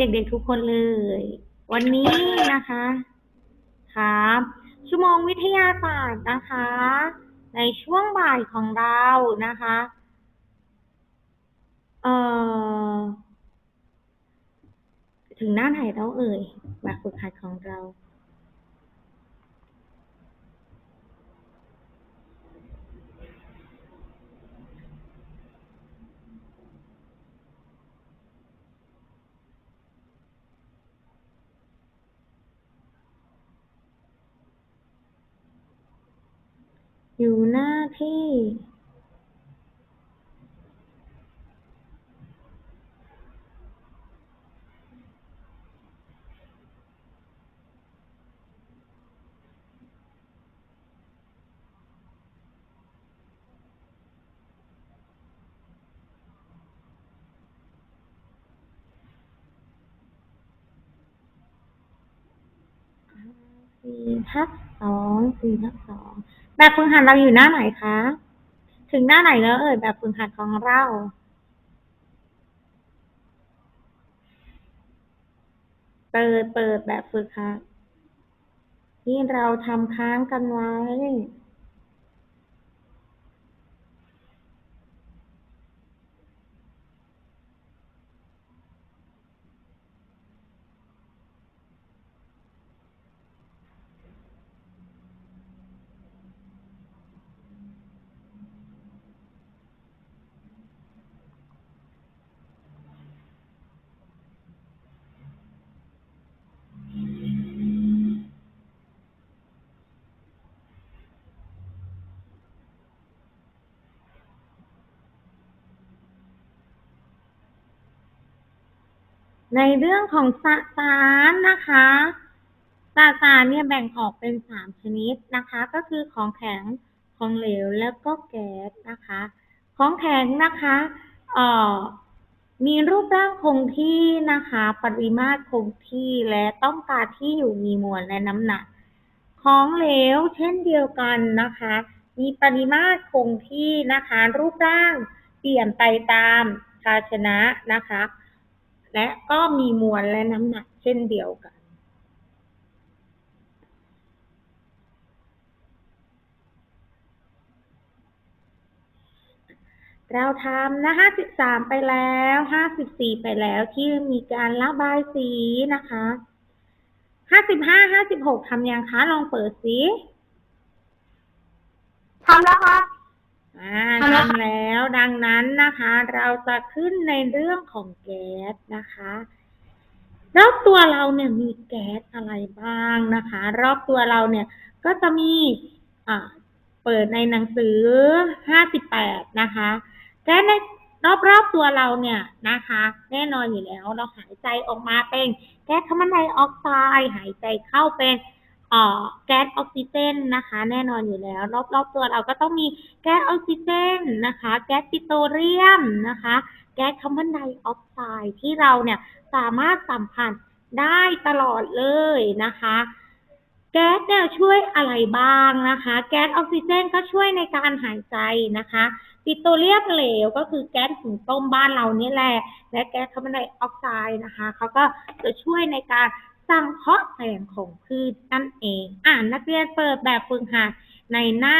เด็กๆทุกคนเลย วันนี้นะคะ ครับ ชั่วโมงวิทยาศาสตร์นะคะ ในช่วงบ่ายของเรานะคะ เอ่อ ถึงหน้าไหนแล้วเอ่ยแบบฝึกหัดของเรา อยู่หน้าที่สี่ทับสองสี่ทับสอง แบบฝึกหัดเราอยู่หน้าไหนคะ ถึงหน้าไหนแล้วเอ่ยแบบฝึกหัดของเรา เปิดเปิดแบบฝึกหัดที่เราทำค้างกันไว้ ในเรื่องของสสารนะคะสสารเนี่ยแบ่งออกเป็นสามชนิดนะคะ ก็คือของแข็งของเหลวแล้วก็แก๊สนะคะ ของแข็งนะคะเอ่อมีรูปร่างคงที่นะคะ ปริมาตรคงที่และต้องการที่อยู่มีมวลและน้ำหนัก ของเหลวเช่นเดียวกันนะคะ มีปริมาตรคงที่นะคะ รูปร่างเปลี่ยนไปตามภาชนะนะคะ และก็มีมวลและน้ำหนักเช่นเดียวกัน เราทำนะ53 ไปแล้ว 54 ไปแล้วที่มีการระบายสีนะคะ55 56ทำยังคะ ลองเปิดสิทำแล้วครับ อ่าทำแล้วค่ะทำแล้วดังนั้นนะคะ เราจะขึ้นในเรื่องของแก๊สนะคะรอบตัวเราเนี่ยมีแก๊สอะไรบ้างนะคะ รอบตัวเราเนี่ยก็จะมีอ่าเปิดในหนังสือ 58 นะคะ แก๊สในรอบๆตัวเราเนี่ยนะคะ แน่นอนอยู่แล้วเราหายใจออกมาเป็นแก๊สคาร์บอนไดออกไซด์หายใจเข้าเป็นเอ่อ แก๊สออกซิเจนนะคะ แน่นอนอยู่แล้ว รอบๆตัวเราก็ต้องมีแก๊สออกซิเจนนะคะ แก๊สปิโตรเลียมนะคะ แก๊สคาร์บอนไดออกไซด์ที่เราเนี่ยสามารถสัมผัสได้ตลอดเลยนะคะ แก๊สเนี่ยช่วยอะไรบ้างนะคะ แก๊สออกซิเจนก็ช่วยในการหายใจนะคะปิโตรเลียมเหลวก็คือแก๊สหุงต้มบ้านเรานี่แหละและแก๊สคาร์บอนไดออกไซด์นะคะเขาก็จะช่วยในการ สังเคาะห์แสงของพืชนั่นเอง อ่านนักเรียนเปิดแบบฝึกหัดในหน้า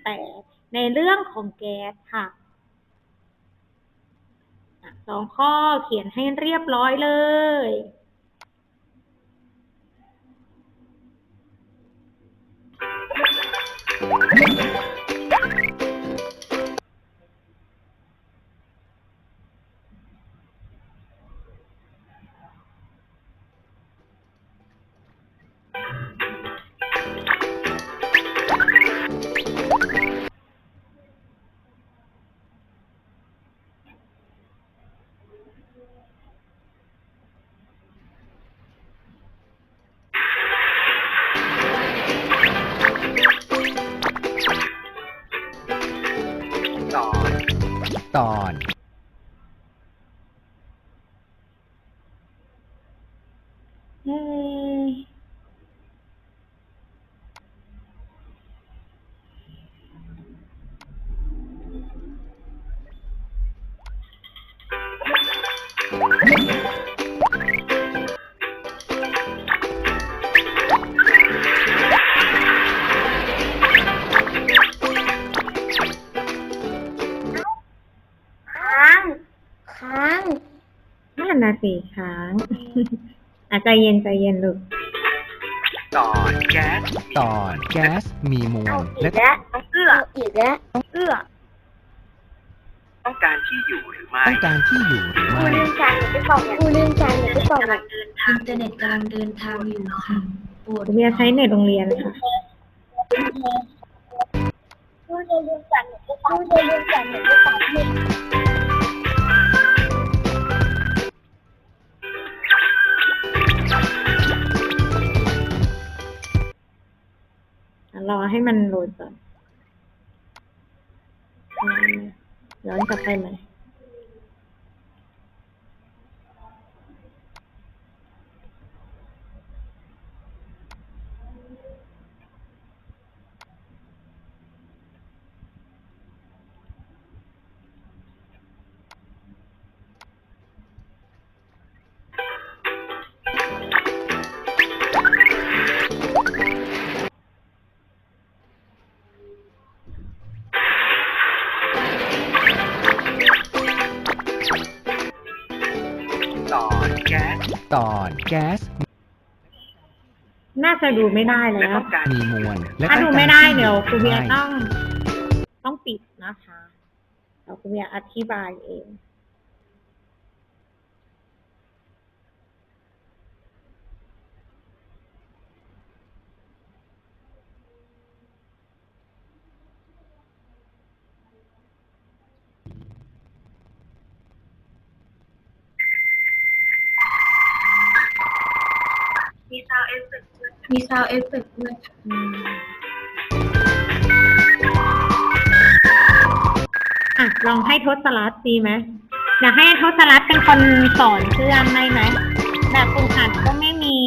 58 ในเรื่องของแก๊สค่ะสองข้อเขียนให้เรียบร้อยเลย อนเฮ้ สิค้าง อะใจเย็นใจเย็นลูก ตอนแก๊สตอนแก๊สมีมวเอาลอีและกแล้วเอื้ออีกแล้วเอื้อต้องการที่อยู่หรือไม่ ต้องการที่อยู่หรือกูไม่ลืมจานหนูไปบอกกูลืมจานหนูไปบอกอะอินเทอร์เน็ตกำลังเดินทางอยู่ค่ะโปรดเรียนใช้เน็ตโรงเรียนค่ะ กูจะลืมจานหนูไปบอกกูจะลืมจานหนูไปบอก รอให้มันโหลดก่อนย้อนกลับไปไหม แก๊สตอนแก๊สน่าจะดูไม่ได้และแล้วต้องการมีมวลและถ้าต้ดูองการไม่ได้ที่เดี๋ยวอครูเบียร์หต้ไม่อง ต้องปิดนะคะเดี๋ยวครูเบียร์อธิบายเอง มีซาวเอฟเฟกต์มีซาวเอฟเฟกต์ด้วยอืมอะ ลองให้ทศรัตน์ดีไหมอยากให้ทศรัตน์เป็นคนสอนเพื่อนได้ไหมแบบคุณหัดก็ไม่มี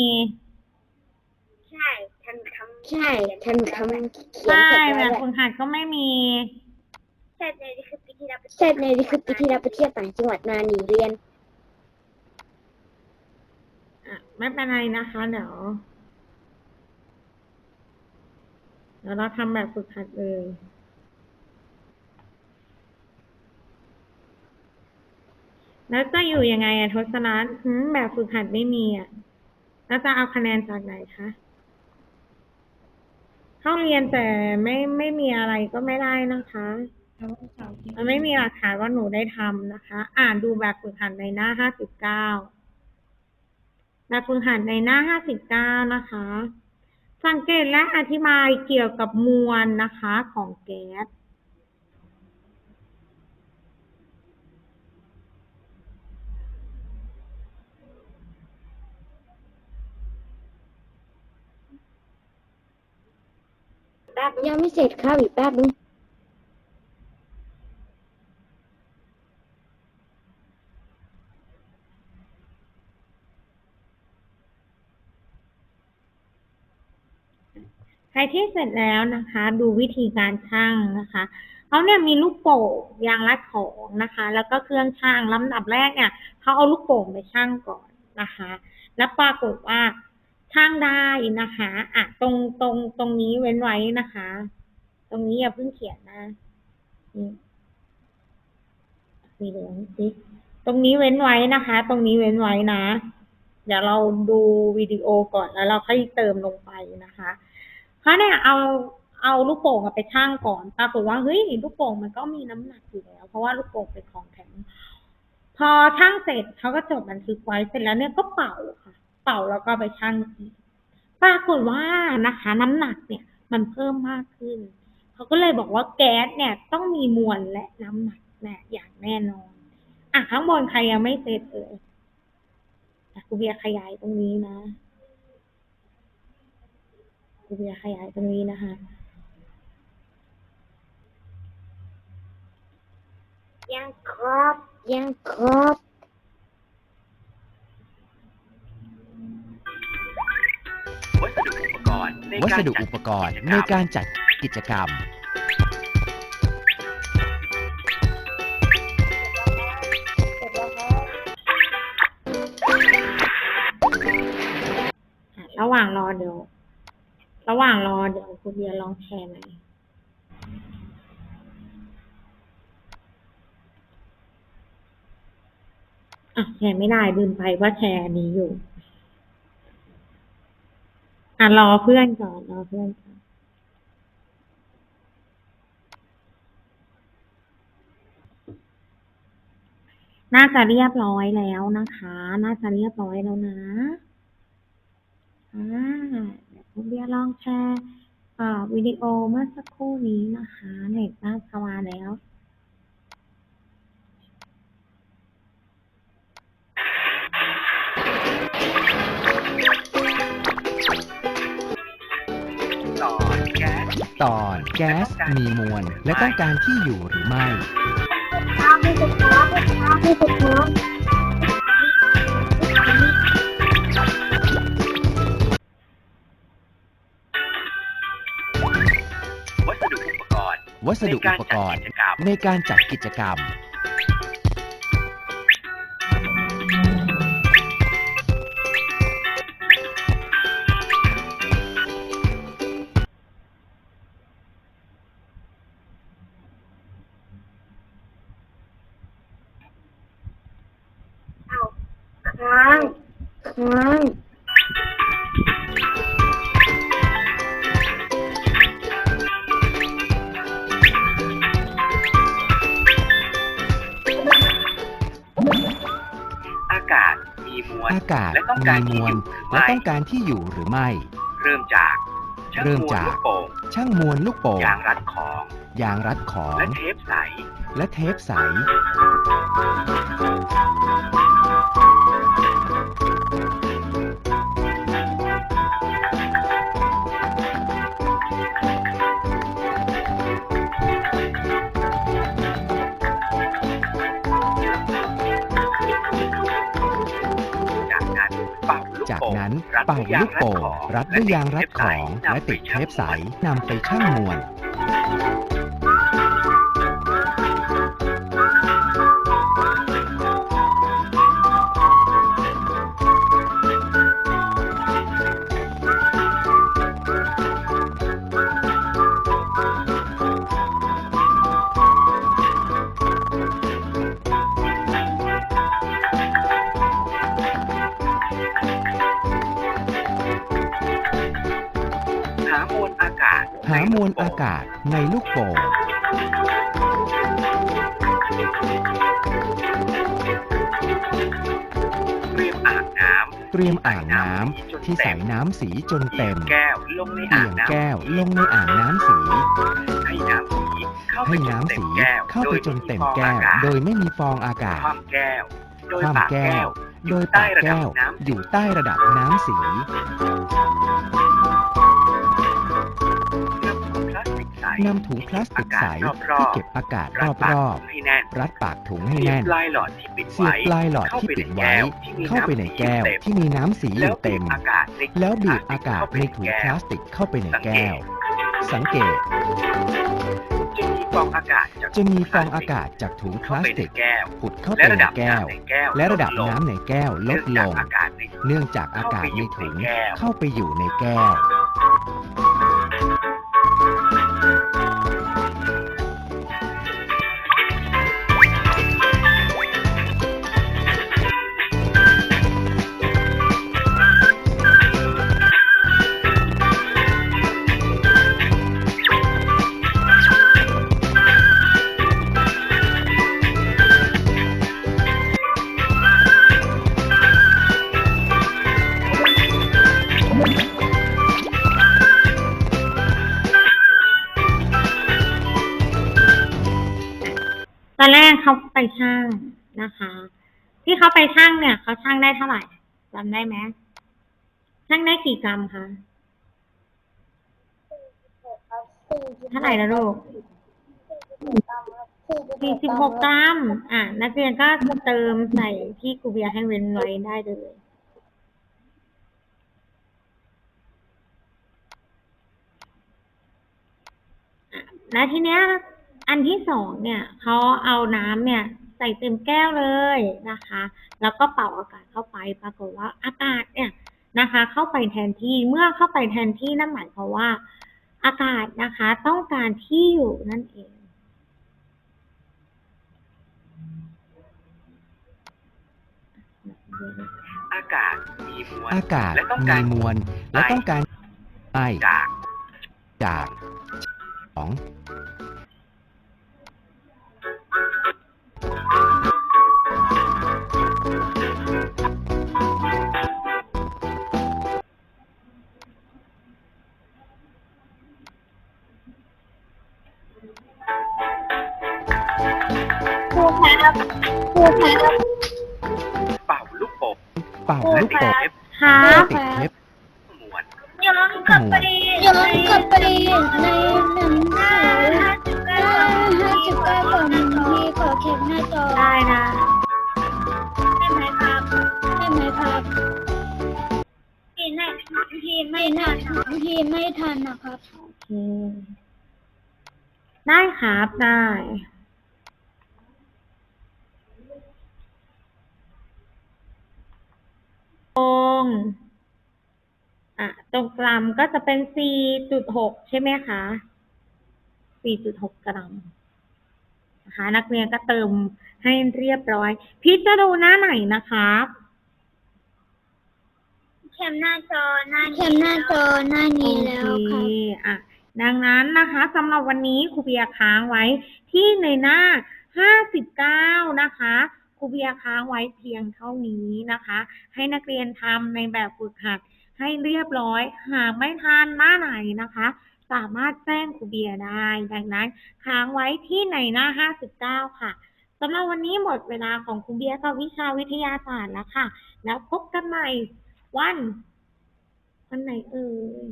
ใช่ทันคำใช่ทันคำเขียนใช่เสร็จแบแล้วบด้วยคุณหัดก็ไม่มี ใช่ในนี่คือปีที่เราใช่ในนี่คือปีที่เราไปเที่ยวต่างจังหวัดมาหนีเรียน อะ ไม่เป็นไรนะคะเดี๋ยวเดี๋ยวเราทำแบบฝึกหัดเลยแล้วจะอยู่ยังไงอะทศรัตน์หืมแบบฝึกหัดไม่มีอะแล้วจะเอาคะแนนจากไหนคะเข้าเรียนแต่ไม่ไม่มีอะไรก็ไม่ได้นะคะแล้วก็เสาร์อาที่มันไม่มีหลักฐานว่าหนูได้ทำนะคะ อ่านดูแบบฝึกหัดในหน้าห้าสิบเก้า แบบฝึกหัดในหน้าห้าสิบเก้านะคะ สังเกตและอธิบายเกี่ยวกับมวลนะคะของแก๊สยังไม่เสร็จครับอีกแป๊บนึง ใครที่เสร็จแล้วนะคะ ดูวิธีการชั่งนะคะเขาเนี่ยมีลูกโป่งยางรัดของนะคะ แล้วก็เครื่องชั่งลำดับแรกเนี่ยเขาเอาลูกโป่งไปชั่งก่อนนะคะ แล้วปรากฏว่าชั่งได้นะคะอะตรงตรงตรงนี้เว้นไว้นะคะ ตรงนี้อย่าเพิ่งเขียนนะนี่สีเหลืองสิตรงนี้เว้นไว้นะคะ ตรงนี้เว้นไว้นะ เดี๋ยวเราดูวิดีโอก่อนแล้วเราค่อยเติมลงไปนะคะ เขาเนี่ยเอาเอาลูกโป่งไปชั่งก่อนปรากฏว่าเฮ้ยลูกโป่งมันก็มีน้ำหนักอยู่แล้ว เพราะว่าลูกโป่งเป็นของแข็ง พอชั่งเสร็จเขาก็จดบันทึกไว้เสร็จแล้วเนี่ยก็เป่าค่ะ เป่าแล้วก็ไปชั่งอีกปรากฏว่านะคะ น้ำหนักเนี่ย มันเพิ่มมากขึ้นเขาก็เลยบอกว่าแก๊สเนี่ยต้องมีมวลและน้ำหนักแน่อย่างแน่นอนอะข้างบนใครยังไม่เสร็จเอ่ยอะครูเบียขยายตรงนี้นะ ครูเบียร์ขยายตรงนี้นะคะยังครบยังครบวัสดุอุปกรณ์ในวัการสดุจัดอุปกรณ์จในการจัดกิจกรรมอะระหว่างรอเดี๋ยว ระหว่างรอเดี๋ยวครูเบียร์ลองแชร์หน่อยอะแชร์ไม่ได้ลืมไปว่าแชร์นนี้อยู่ อะรอเพื่อนก่อนรอเพื่อนก่อนน่าจะเรียบร้อยแล้วนะคะ น่าจะเรียบร้อยแล้วนะอ่า เดี๋ยวคุณเบียร์ลองแชร์อ่าวิดีโอเมื่อสักครู่นี้นะคะเน็ตน่าจะมาแล้วต่อแก๊สตอนแก๊สมีมวลและต้องการที่อยู่หรือไม่ไม่ถูกครับไม่ถูกครับ วัสดุอุปกรณ์ในการจัดกิจกรรมในการจัดกิจกรรม อากาศและต้องมีการมที่วอลยู่หรือและไม่ต้องการที่อยู่หรือไม่ เริ่มจากช่างเริ่มมวลจากลูกโป่งช่างมวลลูกโป่งยางรัดของยางรัดของและเทปใสและเทปใส จากโป่งนั้นรัดเป่าด้วยยลูกโป่งรัดด้วยยางรัดของและและติติดดเทเทปปใสใสนำไปชั่งมวล มวลอากาศ หามวลอากาศในลูกโป่งเตรียมอ่างน้เตรียมอ่างน้ำที่ใส่น้ำสีจนำเต็มแก้วลงในเอี่อ่ายงงน้ำแก้วลงในอ่างน้ำสี ให้น้ำสีเข้าไปให้จนน้ำเต็มสีแก้วเข้าไปจนเต็มแก้ว โดยไม่มีฟองอากาศความแก้วโดยความปากแก้แก้ววโดยปากแก้วอยู่ใต้ระดับน้ำสี ใสนำถุงพลาสติกใสที่เก็บอากาศรัดปากรอบถุงให้แน่นๆรัดปากถุงให้เสียแน่บนปลายหลอดที่ปิดเสียไว้บปลายหลอดที่ปิดไว้เข้าไปในแก้วที่มีน้ำสีอแล้วยู่เต็เต็มมอากาศในแล้วบีบอากาศในถุงพลาสติกเข้าไปในแก้ว สังเกตจะมีฟองอากาศจากจะมีฟองอากาศจากถุงพเข้าลาไปสในติกแก้วผุดเข้าไปและในระดับแก้วน้ำในแก้ว และระดับลดลงน้ำในแก้วลดลงเนื่องจากอากาศในเนื่องจากอากาศในถุงเข้าไปอยู่ในแก้ว เขาไปช่างนะคะ ที่เขาไปช่างเนี่ยเขาช่างได้เท่าไหร่จำได้ไหมช่างได้กี่กรัมคะเท่าไหร่นะลูกสี่สิบหกกรัม อะ นักเรียนก็เติมใส่ที่ครูเบียให้เว้นไว้ได้เลยและทีเนี้ย อันที่สองเนี่ยเขาเอาน้ำเนี่ยใส่เต็มแก้วเลยนะคะ แล้วก็เป่าอากาศเข้าไป ปรากฏว่าอากาศเนี่ยนะคะ เข้าไปแทนที่เมื่อเข้าไปแทนที่นั่นหมายความว่า อากาศนะคะต้องการที่อยู่นั่นเองอากาศมีมวลอากาศและต้องมีการมวลและต้องการไอจากจากของ ครูครับครูครับเป่าลูกโป่งเป่าและลูกติดโป่งเทปครับติดเทปม้วนย้อนกลับไปย้อนกลับไปในหนังสือห้าห้าจุดเก้าก่อนหนึ่งทีขอแคปหน้าจอได้นะได้ไหมครับได้ไหมครับทีไม่ทีไม่ทันทีไม่ทันนะครับโอเคได้ครับได้ตร งอะตรงกรัมก็จะเป็น 4.6 ใช่ไหมคะ 4.6 กรัมนะคะนักเรียนก็เติมให้เรียบร้อย พีชจะดูหน้าไหนนะครับแคมหน้าจอหน้าแคมหน้าจอหน้านี้แล้วครับโอเคอะ ดังนั้นนะคะสำหรับวันนี้ครูเบียร์ค้างไว้ที่ในหน้า 59 นะคะค รูเบียค้างไว้เพียงเท่านี้นะคะ ให้นักเรียนทำในแบบฝึกหัดให้เรียบร้อย หากไม่ทันหน้าไหนนะคะ สามารถแจ้งครูเบียได้ ดังนั้นค้างไว้ที่ในหน้า 59 ค่ะสำหรับวันนี้หมดเวลาของครูเบียกับวิชาวิทยาศาสตร์แล้วค่ะ แล้วพบกันใหม่วันวันไหนเอ่ย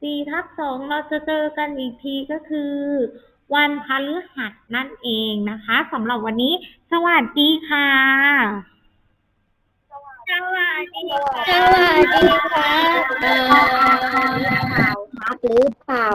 สี่ทับสองเราจะเจอกันอีกทีก็คือ วันพฤหัสนั่นเองนะคะสำหรับวันนี้ สวัสดีค่ะ สวัสดีครับสวัสดีครับเอ่อเปล่าครับหรือเปล่า